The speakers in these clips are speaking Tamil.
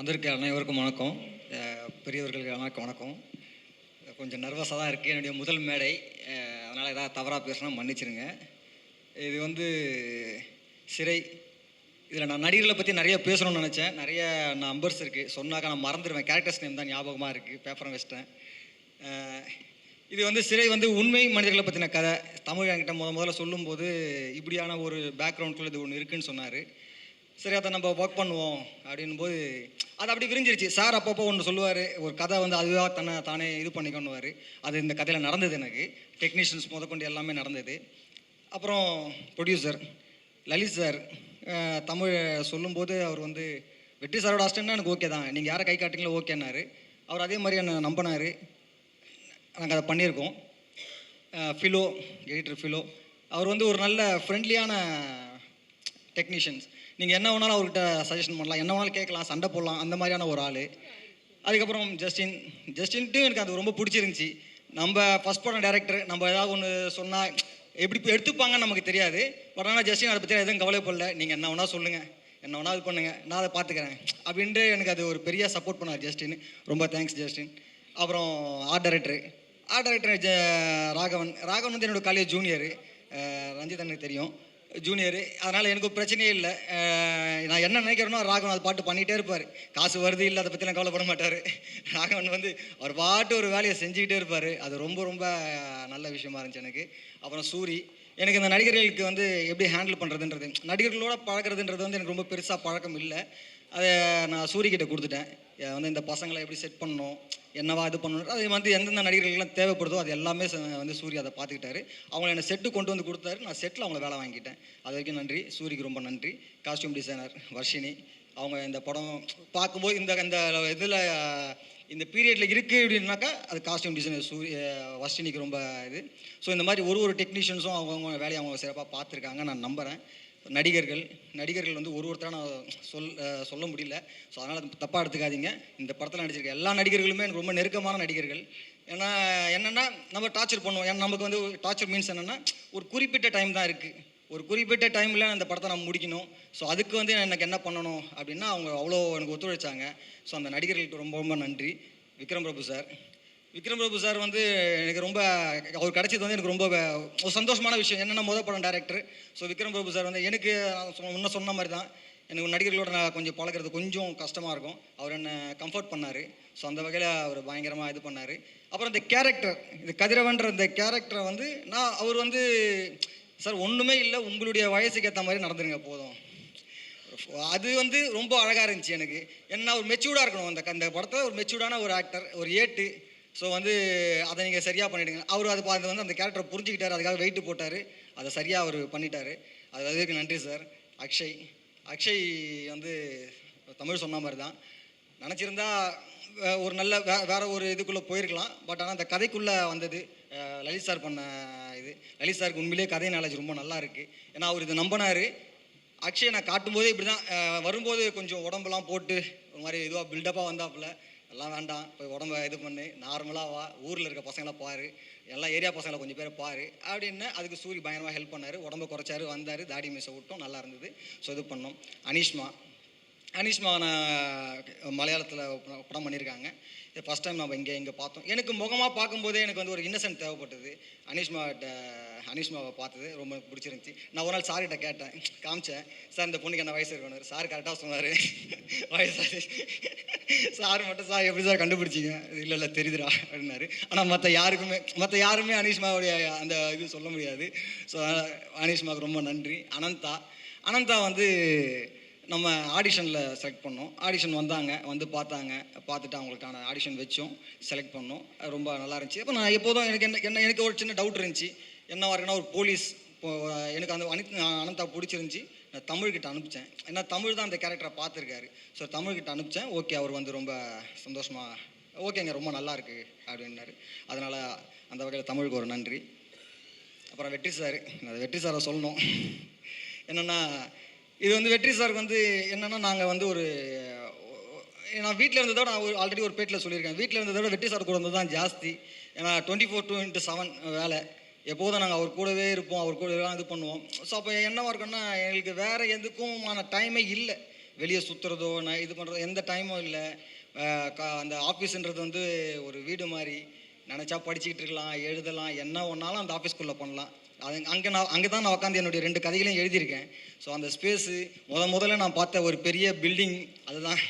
வந்திருக்க அனைவருக்கும் வணக்கம். பெரியவர்களுக்கு வணக்கம். வணக்கம் கொஞ்சம் நர்வஸாக தான் இருக்குது என்னுடைய முதல் மேடை. அதனால் ஏதாவது தவறாக பேசினா மன்னிச்சிருங்க. இது வந்து சிறை. இதில் நான் நடிகர்களை பற்றி நிறைய பேசணும்னு நினச்சேன். நிறைய நம்பர்ஸ் இருக்குது சொன்னாக்க நான் மறந்துடுவேன் கேரக்டர்ஸ் நேம் தான் ஞாபகமாக இருக்குது பேப்பரை வச்சிட்டேன். இது வந்து சிறை வந்து உண்மை மனிதர்களை பற்றின கதை. தமிழ் என்கிட்ட முத முதல்ல சொல்லும்போது இப்படியான ஒரு பேக்ரவுண்ட்குள்ளே இது ஒன்று இருக்குதுன்னு சொன்னார். சரி அதை நம்ம ஒர்க் பண்ணுவோம் அப்படின்னும்போது அது அப்படி விரிஞ்சிருச்சு. சார் அப்பப்போ ஒன்று சொல்லுவார் ஒரு கதை வந்து அதுவாக தன்னை தானே இது பண்ணிக்கணுவார் அது இந்த கதையில் நடந்தது எனக்கு. டெக்னீஷியன்ஸ் முதற்கொண்டு எல்லாமே நடந்தது. அப்புறம் ப்ரொடியூசர் லலித் சார் தமிழ் சொல்லும்போது அவர் வந்து வெற்றி சாரோட அஸ்டன்னா எனக்கு ஓகே தான். நீங்கள் யாரை கை காட்டுங்களோ ஓகேன்னாரு அவர் அதே மாதிரி என்னை நம்பினார். நாங்கள் அதை பண்ணியிருக்கோம். ஃபிலோ எடிட்டர் ஃபிலோ அவர் வந்து ஒரு நல்ல ஃப்ரெண்ட்லியான டெக்னீஷியன்ஸ் நீங்கள் என்ன வேணாலும் அவர்கிட்ட சஜஷன் பண்ணலாம். என்ன வேணாலும் கேட்கலாம். சண்டை போடலாம். அந்த மாதிரியான ஒரு ஆள். அதுக்கப்புறம் ஜஸ்டின் ஜஸ்டின்ட்டு எனக்கு அது ரொம்ப பிடிச்சிருந்துச்சி. நம்ம ஃபஸ்ட் படம் டேரக்டர் நம்ம ஏதாவது ஒன்று சொன்னால் எப்படி எடுத்துப்பாங்கன்னு நமக்கு தெரியாது. பட் ஆனால் ஜஸ்டின் அதை பற்றி எதுவும் கவலைப்படல. நீங்கள் என்ன வேணால் சொல்லுங்கள் என்ன வேணால் இது பண்ணுங்கள் நான் அதை பார்த்துக்கிறேன். அப்படின்ட்டு எனக்கு அது ஒரு பெரிய சப்போர்ட் பண்ணார் ஜஸ்டின் ரொம்ப தேங்க்ஸ் ஜஸ்டின் அப்புறம் ஆர்ட் டைரக்டர் ஆர்ட் டைரக்டர் ஜ ராகவன். ராகவன் வந்து என்னோட காலேஜ் ஜூனியர் ரஞ்சித் எனக்கு தெரியும். ஜூனியரு அதனால் எனக்கு பிரச்சனையே இல்லை. நான் என்ன நினைக்கிறேனோ ராகவன் அது பாட்டு பண்ணிகிட்டே இருப்பார். காசு வருது இல்லை அதை பற்றிலாம் கவலைப்பட மாட்டார். ராகவன் வந்து அவர் பாட்டு ஒரு வேலையை செஞ்சுக்கிட்டே இருப்பார். அது ரொம்ப ரொம்ப நல்ல விஷயமா இருந்துச்சு எனக்கு. அப்புறம் சூரி. எனக்கு இந்த நடிகர்களுக்கு வந்து எப்படி ஹேண்டில் பண்ணுறதுன்றது நடிகர்களோட பழகுறதுன்றது வந்து எனக்கு ரொம்ப பெருசாக பழக்கம் இல்லை. அதை நான் சூரியகிட்ட கொடுத்துட்டேன். வந்து இந்த பசங்களை எப்படி செட் பண்ணணும் என்னவா இது பண்ணணும் அது வந்து எந்தெந்த நடிகர்கள்லாம் தேவைப்படுதோ அது எல்லாமே ச- வந்து சூரிய அதை பார்த்துக்கிட்டாரு. அவங்கள என்னை செட்டு கொண்டு வந்து கொடுத்தாரு. நான் செட்டில் அவங்கள வேலை வாங்கிட்டேன் அது வரைக்கும் நன்றி. சூரிக்கு ரொம்ப நன்றி. Costume designer Varshini. அவங்க இந்த படம் பார்க்கும்போது இந்த இந்த இதில் இந்த பீரியடில் இருக்குது அப்படின்னாக்கா அது காஸ்டியூம் டிசைனர் சூரிய வர்ஷினிக்கு ரொம்ப இது. ஸோ இந்த மாதிரி ஒரு ஒரு டெக்னீஷியன்ஸும் அவங்கவுங்க வேலையை அவங்க சிறப்பாக பார்த்துருக்காங்க. நான் நம்புகிறேன் நடிகர்கள் நடிகர்கள் வந்து ஒரு ஒருத்தராக நான் சொல் சொல்ல முடியல. ஸோ அதனால் தப்பாக எடுத்துக்காதீங்க. இந்த படத்தில் நடிச்சிருக்க எல்லா நடிகர்களுமே எனக்கு ரொம்ப நெருக்கமான நடிகர்கள். ஏன்னா என்னென்னா நம்ம டார்ச்சர் பண்ணுவோம். ஏன்னா நமக்கு வந்து டார்ச்சர் மீன்ஸ் என்னென்னா ஒரு குறிப்பிட்ட டைம் தான் இருக்குது ஒரு குறிப்பிட்ட டைமில் அந்த படத்தை நம்ம முடிக்கணும். ஸோ அதுக்கு வந்து எனக்கு என்ன பண்ணணும் அப்படின்னா அவங்க அவ்வளோ எனக்கு ஒத்துழைச்சாங்க. ஸோ அந்த நடிகர்களுக்கு ரொம்ப ரொம்ப நன்றி. விக்ரம் பிரபு சார். விக்ரம் பிரபு சார் வந்து எனக்கு ரொம்ப அவர் கிடைச்சது வந்து எனக்கு ரொம்ப ஒரு சந்தோஷமான விஷயம். என்னென்ன முத படம் director so Vikram Prabhu sir வந்து எனக்கு சொன்ன- முன்ன சொன்ன மாதிரி தான் எனக்கு நடிகர்களோட நான் கொஞ்சம் பழகிறது கொஞ்சம் கஷ்டமாக இருக்கும். அவர் என்னை கம்ஃபர்ட் பண்ணார். ஸோ அந்த வகையில் அவர் பயங்கரமாக இது பண்ணார். அப்புறம் இந்த கேரக்டர் இந்த கதிரவன்ற இந்த கேரக்டரை வந்து நான் அவர் வந்து சார் ஒன்றுமே இல்லை. உங்களுடைய வயசுக்கு ஏற்ற மாதிரி நடந்துருங்க போதும். அது வந்து ரொம்ப அழகாக இருந்துச்சு எனக்கு. ஏன்னா ஒரு மெச்சூர்டாக இருக்கணும். அந்த அந்த படத்தில் ஒரு மெச்சூர்டான ஒரு ஆக்டர் ஒரு ஏட்டு ஸோ வந்து அதை நீங்கள் சரியாக பண்ணிவிடுங்க அவர் அது பார்த்து வந்து அந்த கேரக்டரை புரிஞ்சுக்கிட்டார். அதுக்காக வெயிட்டு போட்டார். அதை சரியாக அவர் பண்ணிட்டார். அது அதுக்கு நன்றி சார் அக்ஷய் அக்ஷய் வந்து தமிழ் சொன்ன மாதிரி தான். நினச்சிருந்தா ஒரு நல்ல வே வேறு ஒரு இதுக்குள்ளே போயிருக்கலாம். பட் ஆனால் அந்த கதைக்குள்ளே வந்தது லலித் சார் பண்ண இது. லலித் சாருக்கு உண்மையிலேயே கதை நாலேஜ் ரொம்ப நல்லா இருக்குது ஏன்னா அவர் இதை நம்பினார். அக்ஷய் நான் காட்டும்போதே இப்படி தான் வரும்போது கொஞ்சம் உடம்புலாம் போட்டு ஒரு மாதிரி இதுவாக பில்டப்பாக வந்தாப்புல எல்லாம் வேண்டாம். போய் உடம்ப இது பண்ணு. நார்மலாக வா. ஊரில் இருக்க பசங்களை பாரு. எல்லா ஏரியா பசங்களை கொஞ்சம் பேரை பாரு. அப்படின்னு அதுக்கு சூரி பயங்கரமாக ஹெல்ப் பண்ணார். உடம்பு குறைச்சாரு வந்தார். தாடி மீசை விட்டோம். நல்லா இருந்தது. ஸோ இது பண்ணோம். அனிஷ்மா. அனிஷ்மா நான் மலையாளத்தில் படம் பண்ணியிருக்காங்க. இது ஃபஸ்ட் டைம் நம்ம இங்கே இங்கே பார்த்தோம். எனக்கு முகமாக பார்க்கும்போதே எனக்கு வந்து ஒரு இன்னசென்ட் தேவைப்பட்டது. அனிஷ்மாட்ட அனிஷ்மாவை பார்த்தது ரொம்ப பிடிச்சிருந்துச்சி. நான் ஒரு நாள் சார்கிட்ட கேட்டேன். காமிச்சேன். சார் இந்த பொண்ணுக்கு என்ன வயசு இருக்கணும் சார் கரெக்டாக சொன்னார். வயசாக சார் மட்டும் சார் எப்படி சார் கண்டுபிடிச்சிங்க? இல்லை இல்லை தெரியுதுடா அப்படின்னாரு. ஆனால் மற்ற யாருக்குமே மற்ற யாருமே அனிஷ்மாவுடைய அந்த இது சொல்ல முடியாது. ஸோ அனிஷ்மாவுக்கு ரொம்ப நன்றி. அனந்தா அனந்தா வந்து நம்ம ஆடிஷனில் செலக்ட் பண்ணோம். ஆடிஷன் வந்தாங்க வந்து பார்த்தாங்க. பார்த்துட்டு அவங்களுக்கான ஆடிஷன் வச்சோம். செலக்ட் பண்ணோம். ரொம்ப நல்லா இருந்துச்சு. அப்போ நான் எப்போதும் எனக்கு என்ன என்ன எனக்கு ஒரு சின்ன டவுட் இருந்துச்சு. என்னவா இருக்குன்னா ஒரு போலீஸ் எனக்கு அந்த அனித் அனந்தா பிடிச்சிருந்துச்சி. நான் தமிழ்கிட்ட அனுப்பிச்சேன். ஏன்னா தமிழ் தான் அந்த கேரக்டரை பார்த்துருக்காரு. ஸோ தமிழ்கிட்ட அனுப்பிச்சேன். ஓகே அவர் வந்து ரொம்ப சந்தோஷமாக ஓகேங்க ரொம்ப நல்லா இருக்கு அப்படின்னாரு. அதனால் அந்த வகையில் தமிழுக்கு ஒரு நன்றி. அப்புறம் வெற்றி சார் நான் வெற்றி சாரை சொல்லணும். என்னென்னா இது வந்து வெற்றி சாருக்கு வந்து என்னென்னா நாங்கள் வந்து ஒரு நான் வீட்டில் இருந்ததோட நான் ஒரு ஆல்ரெடி ஒரு பேட்டில் சொல்லியிருக்கேன். வீட்டில் இருந்ததோட வெற்றி சார் கூட இருந்தது தான் ஜாஸ்தி. ஏன்னா twenty four to into seven வேலை. எப்போதும் நாங்கள் அவர் கூடவே இருப்போம் அவர் கூட இது பண்ணுவோம். ஸோ அப்போ என்னவாக இருக்குன்னா எங்களுக்கு வேறு எதுக்குமான டைமே இல்லை. வெளியே சுற்றுறதோ நான் இது பண்ணுறதோ எந்த டைமும் இல்லை. அந்த ஆஃபீஸுன்றது வந்து ஒரு வீடு மாதிரி நினச்சா படிச்சுக்கிட்டு இருக்கலாம் எழுதலாம் என்ன ஒன்றாலும் அந்த ஆஃபீஸ்க்குள்ளே பண்ணலாம். அது அங்கே நான் அங்கே தான் நான் உட்காந்து என்னுடைய ரெண்டு கதைகளையும் எழுதியிருக்கேன். ஸோ அந்த ஸ்பேஸு முத முதல்ல நான் பார்த்த ஒரு பெரிய பில்டிங் அதுதான்.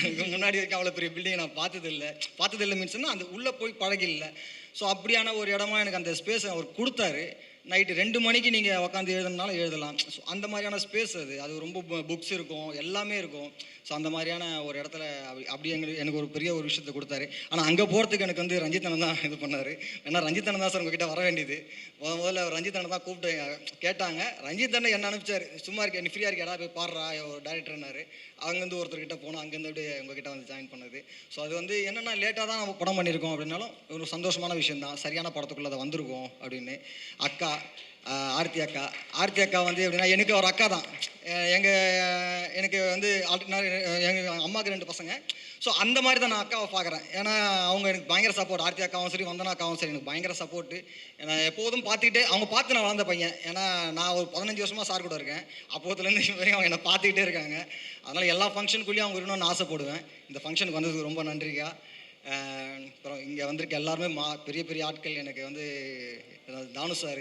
அதுக்கு முன்னாடி வரைக்கும் அவ்வளோ பெரிய பில்டிங் நான் பார்த்ததில்ல. பார்த்ததில்லை மீன்ஸ்னால் அந்த உள்ளே போய் பழகில்லை. ஸோ அப்படியான ஒரு இடமா எனக்கு அந்த ஸ்பேஸ் அவர் கொடுத்தாரு. நைட்டு ரெண்டு மணிக்கு நீங்கள் உட்காந்து எழுதுனாலும் எழுதலாம். ஸோ அந்த மாதிரியான ஸ்பேஸ் அது. அது ரொம்ப புக்ஸ் இருக்கும். எல்லாமே இருக்கும். ஸோ அந்த மாதிரியான ஒரு இடத்துல அப்படி அப்படி எங்களுக்கு எனக்கு ஒரு பெரிய ஒரு விஷயத்தை கொடுத்தாரு. ஆனால் அங்கே போகிறதுக்கு எனக்கு வந்து ரஞ்சித் தான் இது பண்ணார். ஏன்னா ரஞ்சித்தனை தான் சார் உங்ககிட்ட வர வேண்டியது. முத முதல்ல அவர் தான் கூப்பிட்டு கேட்டாங்க. ரஞ்சித்தனை என்ன அனுப்பிச்சார்? சும்மா இருக்க நீ ஃப்ரீயாக இருக்கா போய் பாடுறா. ஒரு டேரக்டர்னாரு அங்கேருந்து ஒருத்தர்கிட்ட போனோம் அங்கேருந்து அப்படியே உங்ககிட்ட வந்து ஜாயின் பண்ணது. ஸோ அது வந்து என்னென்னா லேட்டாக தான் நம்ம படம் பண்ணியிருக்கோம் அப்படின்னாலும் ஒரு சந்தோஷமான விஷயம் தான். சரியான படத்துக்குள்ளே அதை வந்திருக்கோம் அப்படின்னு. அக்கா ஆர்த்தி அக்கா. ஆர்த்தி அக்கா வந்து எப்படின்னா எனக்கு ஒரு அக்கா தான். எங்கள் எனக்கு வந்து எங்கள் அம்மாவுக்கு ரெண்டு பசங்க. ஸோ அந்த மாதிரி தான் நான் அக்காவை பார்க்குறேன். ஏன்னா அவங்க எனக்கு பயங்கர சப்போர்ட் ஆர்த்தி அக்காவும் சரி வந்தனா அக்காவும் சரி எனக்கு பயங்கர சப்போர்ட்டு நான் எப்போதும் பார்த்துக்கிட்டே அவங்க பார்த்து நான் வளர்ந்த பையன். ஏன்னா நான் ஒரு பதினஞ்சு வருஷமாக சார் கூட இருக்கேன். அப்போதுலேருந்து வரைக்கும் அவங்க என்னை பார்த்துக்கிட்டே இருக்காங்க. அதனால் எல்லா ஃபங்க்ஷனுக்குள்ளேயும் அவங்க இருக்கணும்னு ஆசைப்படுவேன். இந்த ஃபங்க்ஷனுக்கு வந்ததுக்கு ரொம்ப நன்றிக்கா. அப்புறம் இங்கே வந்திருக்க எல்லாருமே மா பெரிய பெரிய ஆட்கள் எனக்கு வந்து தானு சார்.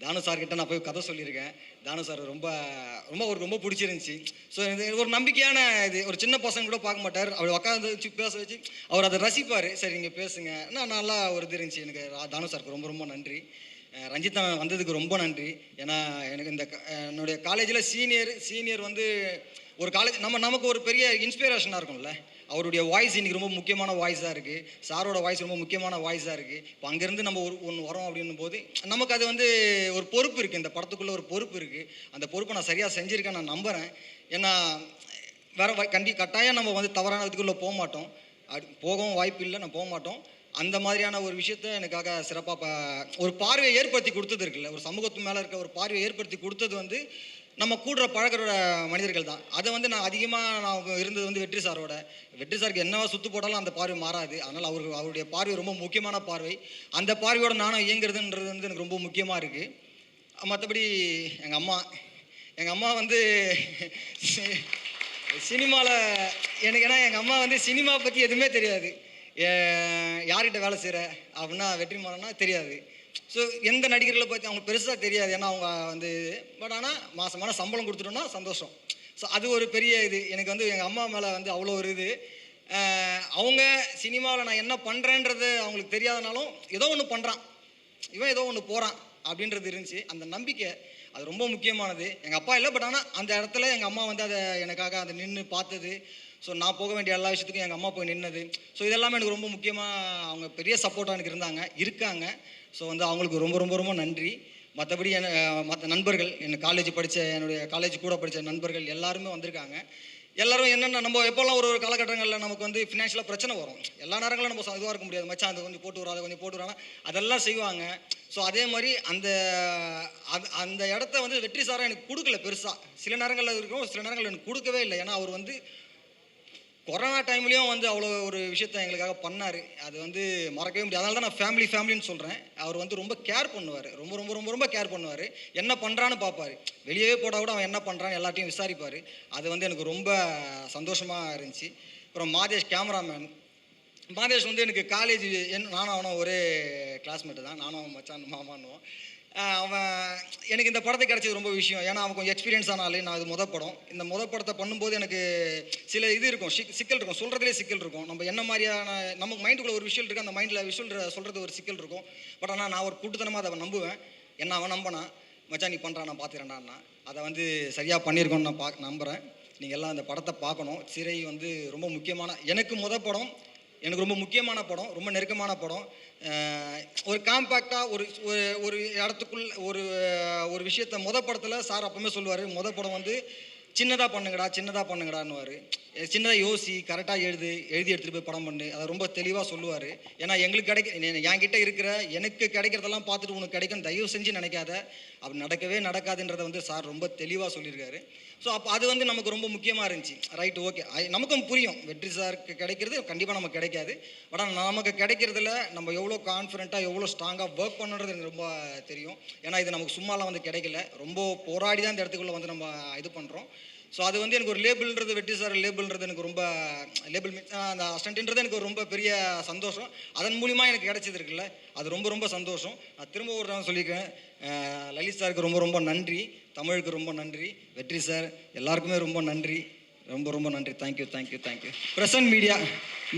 தானு சார்கிட்ட நான் போய் கதை சொல்லியிருக்கேன். தானு சார் ரொம்ப ரொம்ப ஒரு ரொம்ப பிடிச்சிருந்துச்சி. ஸோ இது ஒரு நம்பிக்கையான இது ஒரு சின்ன பசங்க கூட பார்க்க மாட்டார். அவர் உட்காந்து வச்சு பேச வச்சு அவர் அதை ரசிப்பார். சரி நீங்கள் பேசுங்க. நான் நல்லா ஒரு இது இருந்துச்சு. எனக்கு தானு சாருக்கு ரொம்ப ரொம்ப நன்றி. அஹ் ரஞ்சித் வந்ததுக்கு ரொம்ப நன்றி. ஏன்னா எனக்கு இந்த க- என்னுடைய காலேஜில் சீனியர் சீனியர் வந்து ஒரு காலேஜ் நம்ம நமக்கு ஒரு பெரிய இன்ஸ்பிரேஷனாக இருக்கும்ல. அவருடைய வாய்ஸ் இன்னைக்கு ரொம்ப முக்கியமான வாய்ஸாக இருக்குது சாரோட வாய்ஸ் ரொம்ப முக்கியமான வாய்ஸாக இருக்குது இப்போ அங்கேருந்து நம்ம ஒரு ஒன்று வரோம் அப்படின்னும் போது நமக்கு அது வந்து ஒரு பொறுப்பு இருக்குது இந்த படத்துக்குள்ளே ஒரு பொறுப்பு இருக்குது அந்த பொறுப்பை நான் சரியாக செஞ்சுருக்கேன் நான் நம்புகிறேன் ஏன்னா வேற கண்டி கட்டாயம் நம்ம வந்து தவறான இதுக்குள்ளே போக மாட்டோம். அது போகவும் வாய்ப்பு இல்லை நான் போக மாட்டோம். அந்த மாதிரியான ஒரு விஷயத்த எனக்காக சிறப்பாக ஒரு பார்வையை ஏற்படுத்தி கொடுத்தது இருக்குல்ல. ஒரு சமூகத்து மேலே இருக்க ஒரு பார்வையை ஏற்படுத்தி கொடுத்தது வந்து நம்ம கூடுற பழகிற மனிதர்கள் தான். அதை வந்து நான் அதிகமாக நான் இருந்தது வந்து வெற்றி சாரோட. வெற்றி சாருக்கு என்னவா சுத்து போட்டாலும் அந்த பார்வை மாறாது. அதனால் அவருக்கு அவருடைய பார்வை ரொம்ப முக்கியமான பார்வை. அந்த பார்வையோட நானும் இயங்குறதுன்றது வந்து எனக்கு ரொம்ப முக்கியமாக இருக்குது மற்றபடி எங்கள் அம்மா எங்கள் அம்மா வந்து சினிமாவில் எனக்கு ஏன்னா எங்கள் அம்மா வந்து சினிமா பற்றி எதுவுமே தெரியாது. யார்கிட்ட வேலை செய்கிற அப்படின்னா வெற்றி மாறன்னா தெரியாது. ஸோ எந்த நடிகர்களை பற்றி அவங்க பெருசாக தெரியாது. ஏன்னா அவங்க வந்து பட் ஆனால் மாதமான சம்பளம் கொடுத்துட்டோம்னா சந்தோஷம். ஸோ அது ஒரு பெரிய இது. எனக்கு வந்து எங்கள் அம்மா மேலே வந்து அவ்வளோ ஒரு இது. அவங்க சினிமாவில் நான் என்ன பண்ணுறேன்றது அவங்களுக்கு தெரியாதனாலும் ஏதோ ஒன்று பண்ணுறான் இவன் ஏதோ ஒன்று போகிறான் அப்படின்றது இருந்துச்சு. அந்த நம்பிக்கை அது ரொம்ப முக்கியமானது. எங்கள் அப்பா இல்லை பட் ஆனால் அந்த இடத்துல எங்கள் அம்மா வந்து அதை எனக்காக அதை நின்று பார்த்தது. ஸோ நான் போக வேண்டிய எல்லா விஷயத்துக்கும் எங்கள் அம்மா போய் நின்னது. ஸோ இதெல்லாமே எனக்கு ரொம்ப முக்கியமாக அவங்க பெரிய சப்போர்ட்டாக எனக்கு இருந்தாங்க இருக்காங்க. ஸோ வந்து அவங்களுக்கு ரொம்ப ரொம்ப ரொம்ப நன்றி. மற்றபடி என மற்ற நண்பர்கள் என் காலேஜ் படித்த என்னுடைய காலேஜ் கூட படித்த நண்பர்கள் எல்லாருமே வந்திருக்காங்க. எல்லாரும் என்னென்ன நம்ம எப்போல்லாம் ஒரு ஒரு காலகட்டங்களில் நமக்கு வந்து ஃபினான்ஷியலாக பிரச்சனை வரும் எல்லா நேரங்களும் நம்ம இதுவாக இருக்க முடியாது. மச்சான் அது கொஞ்சம் போட்டு வரும் அதை கொஞ்சம் போட்டு வராங்க அதெல்லாம் செய்வாங்க. ஸோ அதே மாதிரி அந்த அது அந்த இடத்த வந்து வெற்றி சாராக எனக்கு கொடுக்கல பெருசாக சில நேரங்களில் இருக்கும் சில நேரங்களில் எனக்கு கொடுக்கவே இல்லை. ஏன்னா அவர் வந்து கொரோனா டைம்லேயும் வந்து அவ்வளோ ஒரு விஷயத்த எங்களுக்காக பண்ணார். அது வந்து மறக்கவே முடியாது. அதனால தான் நான் ஃபேமிலி ஃபேமிலின்னு சொல்கிறேன் அவர் வந்து ரொம்ப கேர் பண்ணுவார். ரொம்ப ரொம்ப ரொம்ப ரொம்ப கேர் பண்ணுவார். என்ன பண்ணுறான்னு பார்ப்பார் வெளியே போட்டால் கூட அவன் என்ன பண்ணுறான்னு எல்லாத்தையும் விசாரிப்பார். அது வந்து எனக்கு ரொம்ப சந்தோஷமாக இருந்துச்சு. அப்புறம் மாதேஷ் கேமராமேன் மாதேஷ் வந்து எனக்கு காலேஜ் என் நானும் அவனும் ஒரே கிளாஸ்மேட்டு தான். நானும் அவன் மச்சான் மாமான்னுவோம். அவன் எனக்கு இந்த படத்தை கிடைச்சது ரொம்ப விஷயம். ஏன்னா அவன் கொஞ்சம் எக்ஸ்பீரியன்ஸ் ஆனாலே நான் இது முத படம். இந்த முத படத்தை பண்ணும்போது எனக்கு சில இது இருக்கும். சிக் சிக்கல் இருக்கும். சொல்கிறதுலே சிக்கல் இருக்கும். நம்ம என்ன மாதிரியான நமக்கு மைண்டுக்குள்ளே ஒரு விஷயம் இருக்குது அந்த மைண்டில் விஷுவல் சொல்கிறது ஒரு சிக்கல் இருக்கும். பட் ஆனால் நான் ஒரு கூட்டுத்தனமாக அதை நம்புவேன். என்ன அவன் நம்பினா மச்சான் நீ பண்ணுறான் நான் பார்த்துக்கிறேன்டான்னா அதை வந்து சரியாக பண்ணியிருக்கோன்னு நான் பா நம்புகிறேன் நீங்கள் எல்லாம் அந்த படத்தை பார்க்கணும். சிறை வந்து ரொம்ப முக்கியமான எனக்கு முத படம் எனக்கு ரொம்ப முக்கியமான படம் ரொம்ப நெருக்கமான படம். ஒரு காம்பேக்டாக ஒரு ஒரு ஒரு இடத்துக்குள் ஒரு ஒரு விஷயத்த முத படத்தில் சார் அப்பவுமே சொல்லுவார் முத படம் வந்து சின்னதாக பண்ணுங்கடா சின்னதாக பண்ணுங்கடான்னுவார். சின்னதாக யோசி கரெக்டாக எழுது எழுதி எடுத்துகிட்டு போய் படம் பண்ணு. அதை ரொம்ப தெளிவாக சொல்லுவார். ஏன்னா எங்களுக்கு கிடைக்க என்கிட்ட இருக்கிற எனக்கு கிடைக்கிறதெல்லாம் பார்த்துட்டு உனக்கு கிடைக்கும் தயவு செஞ்சு நினைக்காத. அப்படி நடக்கவே நடக்காதுன்றதை வந்து சார் ரொம்ப தெளிவாக சொல்லியிருக்காரு. ஸோ அப்போ அது வந்து நமக்கு ரொம்ப முக்கியமாக இருந்துச்சு. ரைட் ஓகே நமக்கும் புரியும். வெற்றி சாருக்கு கிடைக்கிறது கண்டிப்பாக நமக்கு கிடைக்காது. பட் ஆனால் நமக்கு கிடைக்கிறதுல நம்ம எவ்வளோ கான்ஃபிடென்ட்டாக எவ்வளோ ஸ்ட்ராங்காக ஒர்க் பண்ணுறது எனக்கு ரொம்ப தெரியும். ஏன்னா இது நமக்கு சும்மாலாம் வந்து கிடைக்கல. ரொம்ப போராடி தான் இந்த இடத்துக்குள்ளே வந்து நம்ம இது பண்ணுறோம் ஸோ அது வந்து எனக்கு ஒரு லேபிள்ன்றது வெற்றி சார் லேபிள்ன்றது எனக்கு ரொம்ப லேபிள் மீன்ஸ் அந்த அஸ்டன்ட்ன்றது எனக்கு ஒரு ரொம்ப பெரிய சந்தோஷம். அதன் மூலிமா எனக்கு கிடைச்சது இருக்குல்ல. அது ரொம்ப ரொம்ப சந்தோஷம். நான் திரும்ப ஒரு தான் சொல்லியிருக்கேன் லலித் சாருக்கு ரொம்ப ரொம்ப நன்றி. தமிழுக்கு ரொம்ப நன்றி. வெற்றி சார் எல்லாருக்குமே ரொம்ப நன்றி. ரொம்ப ரொம்ப நன்றி. Thank you thank you thank you present media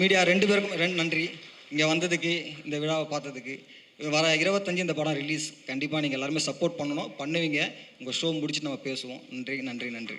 media ரெண்டு பேருக்கும் ரெண்டு நன்றி. இங்கே வந்ததுக்கு இந்த விழாவை பார்த்ததுக்கு. வர இருபத்தஞ்சு இந்த படம் ரிலீஸ் கண்டிப்பாக நீங்கள் எல்லாருமே சப்போர்ட் பண்ணணும். பண்ணுவீங்க. உங்கள் ஷோ முடிச்சுட்டு நம்ம பேசுவோம். நன்றி நன்றி நன்றி.